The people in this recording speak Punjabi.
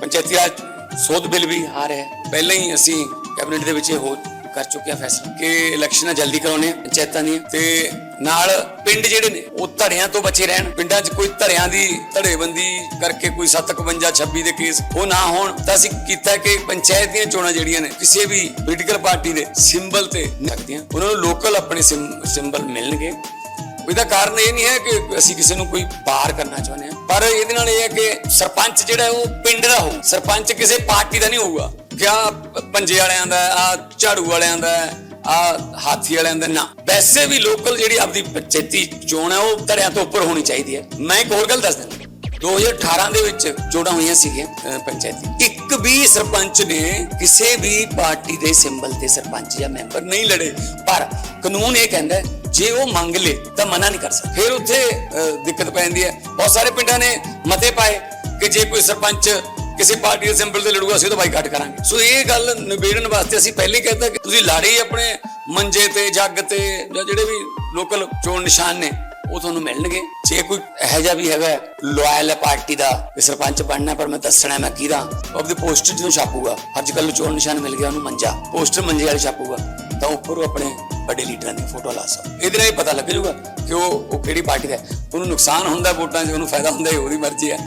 ਪੰਚਾਇਤੀ ਰਾਜ ਸੋਧ ਬਿੱਲ ਵੀ ਆ ਰਿਹਾ ਹੈ। ਪਹਿਲਾਂ ਹੀ ਅਸੀਂ ਕੈਬਨਿਟ ਦੇ ਵਿੱਚ ਇਹ ਹੋ ਕਰ ਚੁੱਕੇ ਫੈਸਲਾ ਕਿ ਇਲੈਕਸ਼ਨਾਂ ਜਲਦੀ ਕਰਾਉਣੇ ਪੰਚਾਇਤਾਂ ਦੀਆਂ ਤੇ ਨਾਲ ਪਿੰਡ ਜਿਹੜੇ ਨੇ, ਉਹ ਧੜਿਆਂ ਤੋਂ ਬਚੇ ਰਹਿਣ। ਪਿੰਡਾਂ 'ਚ ਕੋਈ ਧੜਿਆਂ ਦੀ ਧੜੇਬੰਦੀ ਕਰਕੇ ਕੋਈ 751 26 ਦੇ ਕੇਸ ਉਹ ਨਾ ਹੋਣ ਤਾਂ ਅਸੀਂ ਕੀਤਾ ਕਿ ਪੰਚਾਇਤ ਦੀਆਂ ਚੋਣਾਂ ਜਿਹੜੀਆਂ ਨੇ, ਕਿਸੇ ਵੀ ਪੋਲੀਟੀਕਲ ਪਾਰਟੀ ਦੇ ਸਿੰਬਲ ਤੇ ਨਹੀਂ ਉਹਨਾਂ ਨੂੰ ਲੋਕਲ ਆਪਣੇ ਸਿੰਬਲ ਮਿਲਣਗੇ। ਇਹਦਾ ਕਾਰਨ ਇਹ ਨਹੀਂ ਹੈ ਕਿ ਅਸੀਂ ਕਿਸੇ ਨੂੰ ਕੋਈ ਬਾਹਰ ਕਰਨਾ ਚਾਹੁੰਦੇ ਹਾਂ। ਪਰ ਇਹਦੇ ਨਾਲ ਇਹ ਹੈ ਕਿ ਸਰਪੰਚ ਜਿਹੜਾ ਉਹ ਪਿੰਡ ਦਾ ਹੋਊ। ਸਰਪੰਚ ਕਿਸੇ ਪਾਰਟੀ ਦਾ ਨਹੀਂ ਹੋਊਗਾ। ਕਿਆ ਪੰਜੇ ਵਾਲਿਆਂ ਦਾ, ਆ ਝਾੜੂ ਵਾਲਿਆਂ ਦਾ, ਆ ਹਾਥੀ ਵਾਲਿਆਂ ਦਾ ਨਾ। ਵੈਸੇ ਵੀ ਲੋਕਲ ਜਿਹੜੀ ਆਪਦੀ ਪੰਚਾਇਤੀ ਚੋਣ ਹੈ, ਉਹ ਧੜਿਆਂ ਤੋਂ ਉੱਪਰ ਹੋਣੀ ਚਾਹੀਦੀ ਹੈ। ਮੈਂ ਇੱਕ ਹੋਰ ਗੱਲ ਦੱਸ ਦਿੰਦਾ। 2018 ਦੇ ਵਿੱਚ ਚੋਣਾਂ ਹੋਈਆਂ ਸੀਗੀਆਂ ਪੰਚਾਇਤੀ। ਇੱਕ ਵੀ ਸਰਪੰਚ ਨੇ ਕਿਸੇ ਵੀ ਪਾਰਟੀ ਦੇ ਸਿੰਬਲ ਤੇ ਸਰਪੰਚ ਜਾਂ ਮੈਂਬਰ ਨਹੀਂ ਲੜੇ। ਪਰ ਕਾਨੂੰਨ ਇਹ ਕਹਿੰਦਾ ਜੇ ਉਹ ਮੰਗ ਲੇ ਤਾਂ ਮਨਾ ਨਹੀਂ ਕਰ ਸਕਦਾ। ਫਿਰ ਉੱਥੇ ਦਿੱਕਤ ਪੈਂਦੀ ਹੈ। ਬਹੁਤ ਸਾਰੇ ਪਿੰਡਾਂ ਨੇ ਮਤੇ ਪਾਏ ਕਿ ਜੇ ਕੋਈ ਸਰਪੰਚ ਕਿਸੇ ਪਾਰਟੀ ਦੇ ਸਿੰਬਲ ਤੇ ਲੜੂਗਾ, ਅਸੀਂ ਉਹਦਾ ਬਾਈਕਾਟ ਕਰਾਂਗੇ। ਸੋ ਇਹ ਗੱਲ ਨਿਬੇੜਨ ਵਾਸਤੇ ਅਸੀਂ ਪਹਿਲੇ ਕਹਿੰਦਾ ਕਿ ਤੁਸੀਂ ਲਾੜੇ ਆਪਣੇ ਮੰਜੇ ਤੇ, ਜੱਗ ਤੇ ਜਾਂ ਜਿਹੜੇ ਵੀ ਲੋਕਲ ਚੋਣ ਨਿਸ਼ਾਨ ਨੇ, ਉਹ ਤੁਹਾਨੂੰ ਮਿਲਣਗੇ। ਜੇ ਕੋਈ ਇਹੋ ਜਿਹਾ ਵੀ ਹੈਗਾ ਲਾਇਲ ਹੈ ਪਾਰਟੀ ਦਾ ਸਰਪੰਚ ਬਣਨਾ, ਪਰ ਮੈਂ ਦੱਸਣਾ ਮੈਂ ਕਿਹਦਾ, ਉਹ ਆਪਦੇ ਪੋਸਟਰ ਜਦੋਂ ਛਾਪੂਗਾ, ਅੱਜ ਕੱਲ ਚੋਣ ਨਿਸ਼ਾਨ ਮਿਲ ਗਿਆ ਉਹਨੂੰ ਮੰਜਾ, ਪੋਸਟਰ ਮੰਜੇ ਵਾਲੇ ਛਾਪੂਗਾ, ਤਾਂ ਉੱਪਰ ਉਹ ਆਪਣੇ ਵੱਡੇ ਲੀਡਰਾਂ ਦੀ ਫੋਟੋ ਲਾ ਸਕਦਾ। ਇਹਦੇ ਨਾਲ ਹੀ ਪਤਾ ਲੱਗ ਜਾਊਗਾ ਕਿ ਉਹ ਉਹ ਕਿਹੜੀ ਪਾਰਟੀ ਦਾ ਉਹਨੂੰ ਨੁਕਸਾਨ ਹੁੰਦਾ ਵੋਟਾਂ 'ਚ, ਉਹਨੂੰ ਫਾਇਦਾ ਹੁੰਦਾ ਉਹਦੀ ਮਰਜ਼ੀ ਹੈ।